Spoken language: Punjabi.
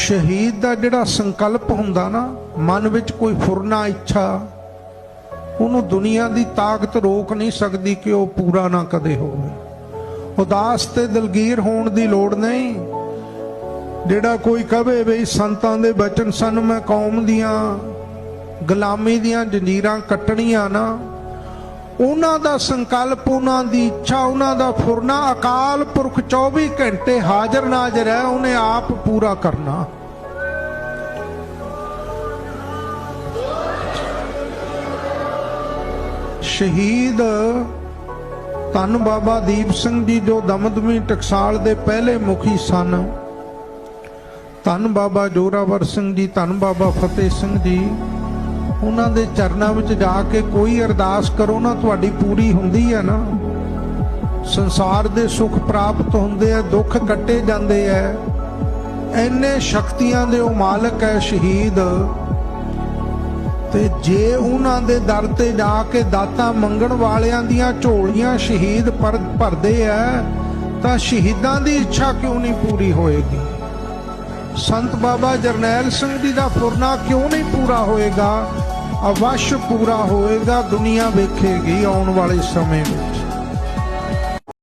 ਸ਼ਹੀਦ ਦਾ ਜਿਹੜਾ ਸੰਕਲਪ ਹੁੰਦਾ ਨਾ, ਮਨ ਵਿੱਚ ਕੋਈ ਫੁਰਨਾ ਇੱਛਾ, ਉਹਨੂੰ ਦੁਨੀਆ ਦੀ ਤਾਕਤ ਰੋਕ ਨਹੀਂ ਸਕਦੀ ਕਿ ਉਹ ਪੂਰਾ ਨਾ ਕਦੇ ਹੋਵੇ। ਉਦਾਸ ਤੇ ਦਲਗੀਰ ਹੋਣ ਦੀ ਲੋੜ ਨਹੀਂ। ਜਿਹੜਾ ਕੋਈ ਕਵੇ ਵੀ ਸੰਤਾਂ ਦੇ ਬਚਨ ਸਨ ਮੈਂ ਕੌਮ ਦੀਆਂ, ਗੁਲਾਮੀ ਦੀਆਂ ਜੰਜੀਰਾਂ ਕੱਟਣੀਆਂ ਨਾ ਉਹਨਾਂ ਦਾ ਸੰਕਲਪ, ਉਹਨਾਂ ਦੀ ਇੱਛਾ, ਉਹਨਾਂ ਦਾ ਫੁਰਨਾ, ਅਕਾਲ ਪੁਰਖ 24 ਘੰਟੇ ਹਾਜ਼ਰ ਨਾਜ਼ਰ ਹੈ, ਉਹਨੇ ਆਪ ਪੂਰਾ ਕਰਨਾ। ਸ਼ਹੀਦ ਧੰਨ ਬਾਬਾ ਦੀਪ ਸਿੰਘ ਜੀ ਜੋ ਦਮਦਮੀ ਟਕਸਾਲ ਦੇ ਪਹਿਲੇ ਮੁਖੀ ਸਨ। ਧੰਨ ਬਾਬਾ ਜੋਰਾਵਰ ਸਿੰਘ ਜੀ, ਧੰਨ ਬਾਬਾ ਫਤਿਹ ਸਿੰਘ ਜੀ ਉਹਨਾਂ ਦੇ ਚਰਨਾਂ ਵਿੱਚ ਜਾ ਕੇ ਕੋਈ ਅਰਦਾਸ ਕਰੋ ਨਾ, ਤੁਹਾਡੀ ਪੂਰੀ ਹੁੰਦੀ ਹੈ ਨਾ। ਸੰਸਾਰ ਦੇ ਸੁੱਖ ਪ੍ਰਾਪਤ ਹੁੰਦੇ ਆ, ਦੁੱਖ ਕੱਟੇ ਜਾਂਦੇ ਆ। ਐਨੇ ਸ਼ਕਤੀਆਂ ਦੇ ਉਹ ਮਾਲਕ ਹੈ ਸ਼ਹੀਦ। ਤੇ ਜੇ ਉਹਨਾਂ ਦੇ ਦਰ ਤੇ ਜਾ ਕੇ ਦਾਤਾ ਮੰਗਣ ਵਾਲਿਆਂ ਦੀਆਂ ਝੋਲੀਆਂ ਸ਼ਹੀਦ ਪਰ, ਭਰਦੇ ਆ, ਤਾਂ ਸ਼ਹੀਦਾਂ ਦੀ ਇੱਛਾ ਕਿਉਂ ਨਹੀਂ ਪੂਰੀ ਹੋਏਗੀ? ਸੰਤ ਬਾਬਾ ਜਰਨੈਲ ਸਿੰਘ ਜੀ ਦਾ ਫੁਰਨਾ ਕਿਉਂ ਨਹੀਂ ਪੂਰਾ ਹੋਏਗਾ? ਅਵਸ਼ ਪੂਰਾ ਹੋਏਗਾ ਦੁਨੀਆ ਵੇਖੇਗੀ ਆਉਣ ਵਾਲੇ ਸਮੇਂ ਵਿੱਚ।